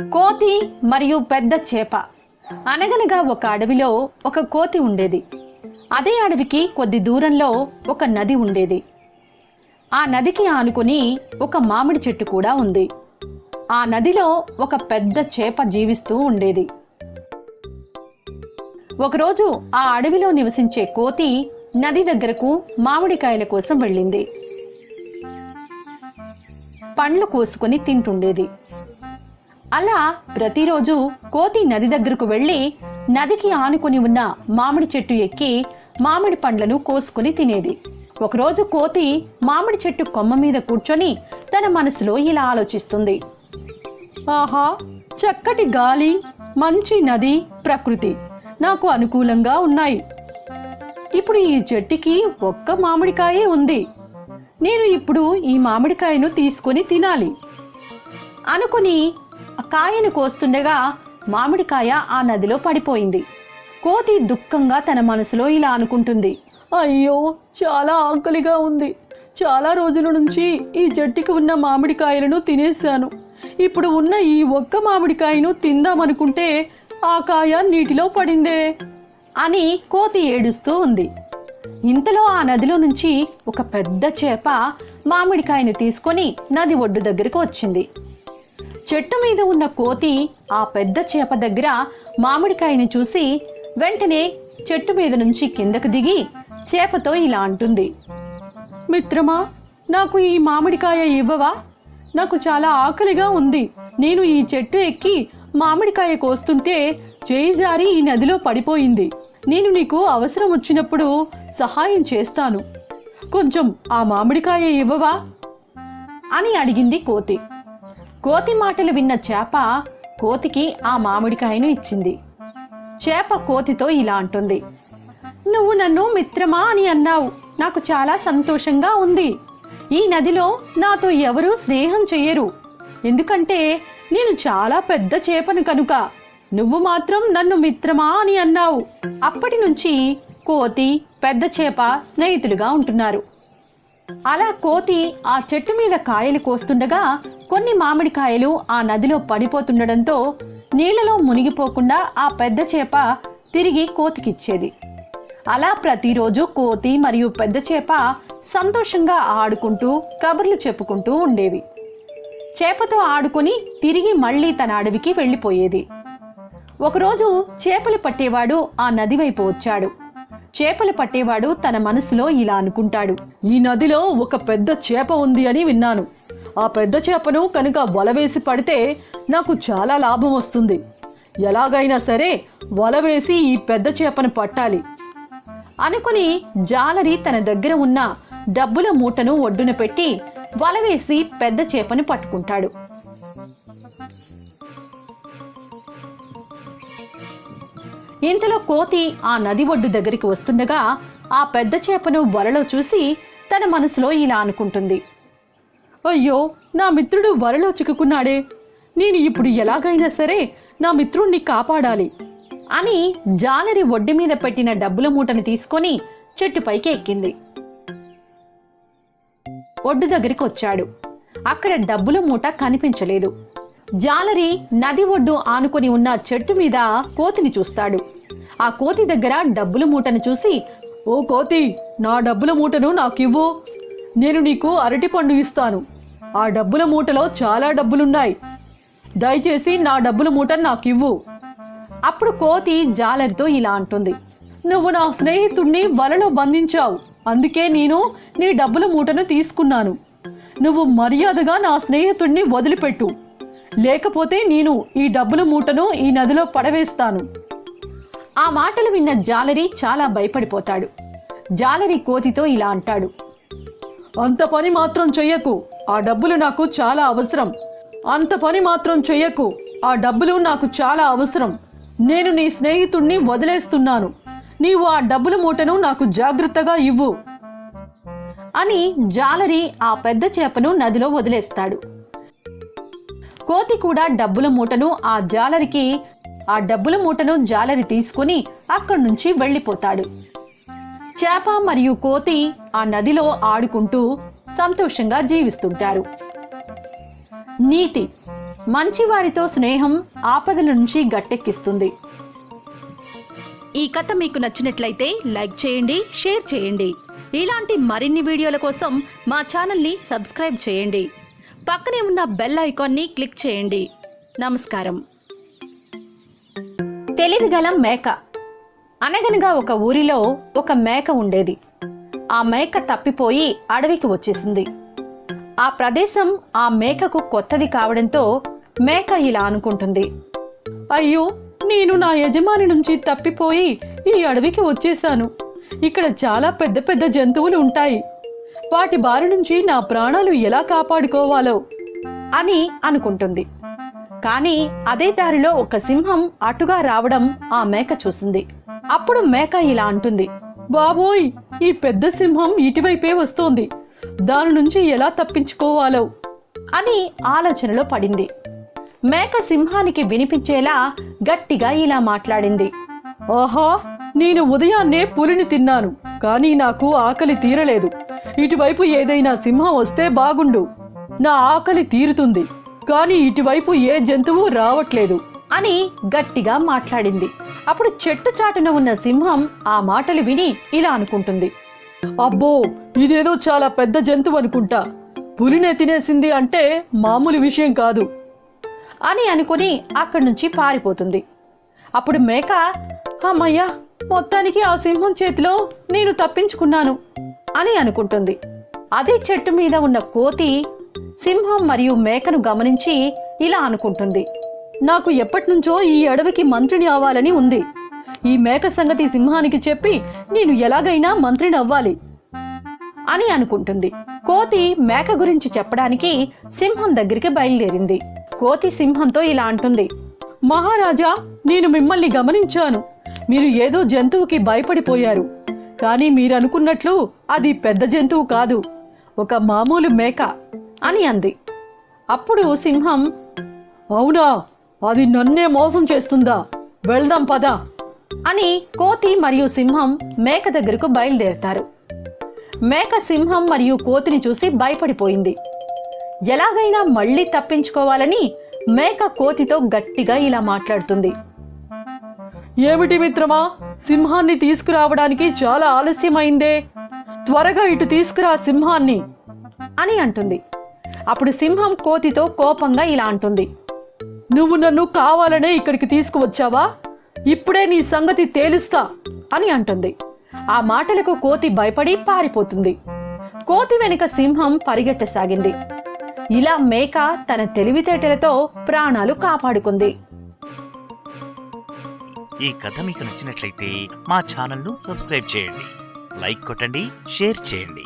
కోతి మరియు పెద్ద చేప. అనగనగా ఒక అడవిలో ఒక కోతి ఉండేది. అదే అడవికి కొద్ది దూరంలో ఒక నది ఉండేది. ఆ నదికి ఆనుకుని ఒక మామిడి చెట్టు కూడా ఉంది. ఆ నదిలో ఒక పెద్ద చేప జీవిస్తూ ఉండేది. ఒకరోజు ఆ అడవిలో నివసించే కోతి నది దగ్గరకు మామిడికాయల కోసం వెళ్ళింది. పండ్లు కోసుకొని తింటుండేది. అలా ప్రతిరోజు కోతి నది దగ్గరకు వెళ్ళి నదికి ఆనుకుని ఉన్న మామిడి చెట్టు ఎక్కి మామిడి పండ్లను కోసుకుని తినేది. ఒకరోజు కోతి మామిడి చెట్టు కొమ్మ మీద కూర్చొని తన మనసులో ఇలా ఆలోచిస్తుంది. ఆహా చక్కటి గాలి మంచి నది ప్రకృతి నాకు అనుకూలంగా ఉన్నాయి. ఇప్పుడు ఈ చెట్టుకి ఒక్క మామిడికాయే ఉంది. నేను ఇప్పుడు ఈ మామిడికాయను తీసుకొని తినాలి అనుకుని కాయను కోస్తుండగా మామిడికాయ ఆ నదిలో పడిపోయింది. కోతి దుఃఖంగా తన మనసులో ఇలా అనుకుంటుంది. అయ్యో చాలా ఆకలిగా ఉంది. చాలా రోజుల నుంచి ఈ జట్టుకి ఉన్న మామిడికాయలను తినేశాను. ఇప్పుడు ఉన్న ఈ ఒక్క మామిడికాయను తిందామనుకుంటే ఆ కాయ నీటిలో పడిందే అని కోతి ఏడుస్తూ ఉంది. ఇంతలో ఆ నదిలో నుంచి ఒక పెద్ద చేప మామిడికాయను తీసుకొని నది ఒడ్డు దగ్గరకు వచ్చింది. చెట్టు మీద ఉన్న కోతి ఆ పెద్ద చేప దగ్గర మామిడికాయని చూసి వెంటనే చెట్టు మీద నుంచి కిందకు దిగి చేపతో ఇలా అంటుంది. మిత్రమా నాకు ఈ మామిడికాయ ఇవ్వవా? నాకు చాలా ఆకలిగా ఉంది. నేను ఈ చెట్టు ఎక్కి మామిడికాయ కోస్తుంటే చేయి జారి ఈ నదిలో పడిపోయింది. నేను నీకు అవసరం వచ్చినప్పుడు సహాయం చేస్తాను. కొంచెం ఆ మామిడికాయ ఇవ్వవా? అని అడిగింది కోతి. కోతి మాటలు విన్న చేప కోతికి ఆ మామిడికాయను ఇచ్చింది. చేప కోతితో ఇలా అంటుంది నువ్వు నన్ను మిత్రమా అని అన్నావు. నాకు చాలా సంతోషంగా ఉంది. ఈ నదిలో నాతో ఎవరూ స్నేహం చెయ్యరు. ఎందుకంటే నేను చాలా పెద్ద చేపను కనుక. నువ్వు మాత్రం నన్ను మిత్రమా అని అన్నావు. అప్పటి నుంచి కోతి పెద్ద చేప స్నేహితులుగా ఉంటున్నారు. అలా కోతి ఆ చెట్టు మీద కాయలు కోస్తుండగా కొన్ని మామిడికాయలు ఆ నదిలో పడిపోతుండడంతో నీళ్ళలో మునిగిపోకుండా ఆ పెద్ద చేప తిరిగి కోతికిచ్చేది. అలా ప్రతిరోజు కోతి మరియు పెద్ద చేప సంతోషంగా ఆడుకుంటూ కబుర్లు చెప్పుకుంటూ ఉండేవి. చేపతో ఆడుకొని తిరిగి మళ్ళీ తన అడవికి వెళ్ళిపోయేది. ఒకరోజు చేపలు పట్టేవాడు ఆ నది వైపు వచ్చాడు. చేపలు పట్టేవాడు తన మనసులో ఇలా అనుకుంటాడు. ఈ నదిలో ఒక పెద్ద చేప ఉంది అని విన్నాను. ఆ పెద్ద చేపను కనుక వల వేసి పడితే నాకు చాలా లాభం వస్తుంది. ఎలాగైనా సరే వల వేసి ఈ పెద్ద చేపను పట్టాలి. అనుకుని జాలరి తన దగ్గర ఉన్న డబ్బుల మూటను ఒడ్డున పెట్టి వల వేసి పెద్ద చేపను పట్టుకుంటాడు. ఇంతలో కోతి ఆ నది ఒడ్డు దగ్గరికి వస్తుండగా ఆ పెద్ద చేపను వలలో చూసి తన మనసులో ఇలా అనుకుంటుంది. అయ్యో నా మిత్రుడు వలలో చిక్కుకున్నాడే. నేను ఇప్పుడు ఎలాగైనా సరే నా మిత్రుణ్ణి కాపాడాలి అని జాలరి ఒడ్డు మీద పెట్టిన డబ్బుల మూటను తీసుకొని చెట్టుపైకి ఎక్కింది. ఒడ్డు దగ్గరికి వచ్చాడు. అక్కడ డబ్బుల మూట కనిపించలేదు. జాలరి నది ఒడ్డు ఆనుకొని ఉన్న చెట్టు మీద కోతిని చూస్తాడు. ఆ కోతి దగ్గర డబ్బుల మూటను చూసి ఓ కోతి నా డబ్బుల మూటను నాకివ్వు. నేను నీకు అరటి పండు ఇస్తాను. ఆ డబ్బుల మూటలో చాలా డబ్బులున్నాయి. దయచేసి నా డబ్బుల మూటను నాకివ్వు. అప్పుడు కోతి జాలరితో ఇలా అంటుంది నువ్వు నా స్నేహితుణ్ణి వలలో బంధించావు. అందుకే నేను నీ డబ్బుల మూటను తీసుకున్నాను. నువ్వు మర్యాదగా నా స్నేహితుణ్ణి వదిలిపెట్టు. లేకపోతే నేను ఈ డబ్బుల మూటను ఈ నదిలో పడవేస్తాను. ఆ మాటలు విన్న జాలరి చాలా భయపడిపోతాడు. జాలరి కోతితో ఇలా అంటాడు. అంత పని మాత్రం చెయ్యకు. ఆ డబ్బులు నాకు చాలా అవసరం. అంత పని మాత్రం చెయ్యకు. ఆ డబ్బులు నాకు చాలా అవసరం. నేను నీ స్నేహితుణ్ణి వదిలేస్తున్నాను. నీవు ఆ డబ్బుల మూటను నాకు జాగ్రత్తగా ఇవ్వు. అని జాలరి ఆ పెద్ద చేపను నదిలో వదిలేస్తాడు. కోతి కూడా డబ్బుల మూటను ఆ జాలరికి ఆ డబ్బుల మూటను జాలరి తీసుకుని అక్కడి నుంచి వెళ్ళిపోతాడు. చేప మరియు కోతి ఆ నదిలో ఆడుకుంటూ సంతోషంగా జీవిస్తుంటారు. నీతి మంచివారితో స్నేహం ఆపదల నుంచి గట్టెక్కిస్తుంది. ఈ కథ మీకు నచ్చినట్లయితే లైక్ చేయండి షేర్ చేయండి. ఇలాంటి మరిన్ని వీడియోల కోసం మా ఛానల్ని సబ్స్క్రైబ్ చేయండి. పక్కనే ఉన్న బెల్ ఐకాన్ని క్లిక్ చేయండి. నమస్కారం. తెలివిగల మేక. అనగనగా ఒక ఊరిలో ఒక మేక ఉండేది. ఆ మేక తప్పిపోయి అడవికి వచ్చేసింది. ఆ ప్రదేశం ఆ మేకకు కొత్తది కావడంతో మేక ఇలా అనుకుంటుంది. అయ్యో నేను నా యజమాని నుంచి తప్పిపోయి ఈ అడవికి వచ్చేశాను. ఇక్కడ చాలా పెద్ద పెద్ద జంతువులు ఉంటాయి. వాటి బారి నుంచి నా ప్రాణాలు ఎలా కాపాడుకోవాలో అని అనుకుంటుంది. కానీ అదే దారిలో ఒక సింహం అటుగా రావడం ఆ మేక చూసింది. అప్పుడు మేక ఇలా అంటుంది బాబోయ్ ఈ పెద్ద సింహం ఇటువైపే వస్తోంది. దాని నుంచి ఎలా తప్పించుకోవాలో? అని ఆలోచనలో పడింది. మేక సింహానికి వినిపించేలా గట్టిగా ఇలా మాట్లాడింది ఓహో నేను ఉదయాన్నే పులిని తిన్నాను కానీ నాకు ఆకలి తీరలేదు. ఇటువైపు ఏదైనా సింహం వస్తే బాగుండు. నా ఆకలి తీరుతుంది. కానీ ఇటువైపు ఏ జంతువు రావట్లేదు అని గట్టిగా మాట్లాడింది. అప్పుడు చెట్టు చాటున ఉన్న సింహం ఆ మాటలు విని ఇలా అనుకుంటుంది. అబ్బో ఇదేదో చాలా పెద్ద జంతువు అనుకుంటా. పులినే తినేసింది అంటే మామూలు విషయం కాదు అని అనుకుని అక్కడి నుంచి పారిపోతుంది. అప్పుడు మేక అమ్మయ్యా మొత్తానికి ఆ సింహం చేతిలో నేను తప్పించుకున్నాను అని అనుకుంటుంది. అదే చెట్టు మీద ఉన్న కోతి సింహం మరియు మేకను గమనించి ఇలా అనుకుంటుంది. నాకు ఎప్పటినుంచో ఈ అడవికి మంత్రిని అవ్వాలని ఉంది. ఈ మేక సంగతి సింహానికి చెప్పి నేను ఎలాగైనా మంత్రిని అవ్వాలి అని అనుకుంటుంది. కోతి మేక గురించి చెప్పడానికి సింహం దగ్గరికి బయలుదేరింది. కోతి సింహంతో ఇలా అంటుంది. మహారాజా నేను మిమ్మల్ని గమనించాను. మీరు ఏదో జంతువుకి భయపడిపోయారు. కానీ మీరు అనుకున్నట్లు అది పెద్ద జంతువు కాదు. ఒక మామూలు మేక. అని అంది. అప్పుడు సింహం అవునా అది నన్నే మోసం చేస్తుందా? వెళ్దాం పద అని కోతి మరియు సింహం మేక దగ్గరకు బయలుదేరతారు. మేక సింహం మరియు కోతిని చూసి భయపడిపోయింది. ఎలాగైనా మళ్ళీ తప్పించుకోవాలని మేక కోతితో గట్టిగా ఇలా మాట్లాడుతుంది. ఏమిటి మిత్రమా సింహాన్ని తీసుకురావడానికి చాలా ఆలస్యమైందే. త్వరగా ఇటు తీసుకురా సింహాన్ని అని అంటుంది. అప్పుడు సింహం కోతితో కోపంగా ఇలా అంటుంది. నువ్వు నన్ను కావాలనే ఇక్కడికి తీసుకువచ్చావా? ఇప్పుడే నీ సంగతి తేలుస్తా అని అంటుంది. ఆ మాటలకు కోతి భయపడి పారిపోతుంది. కోతి వెనుక సింహం పరిగెట్టసాగింది. ఇలా మేక తన తెలివితేటలతో ప్రాణాలు కాపాడుకుంది. ఈ కథ మీకు నచ్చినట్లయితే మా ఛానల్ను సబ్స్క్రైబ్ చేయండి. లైక్ కొట్టండి షేర్ చేయండి.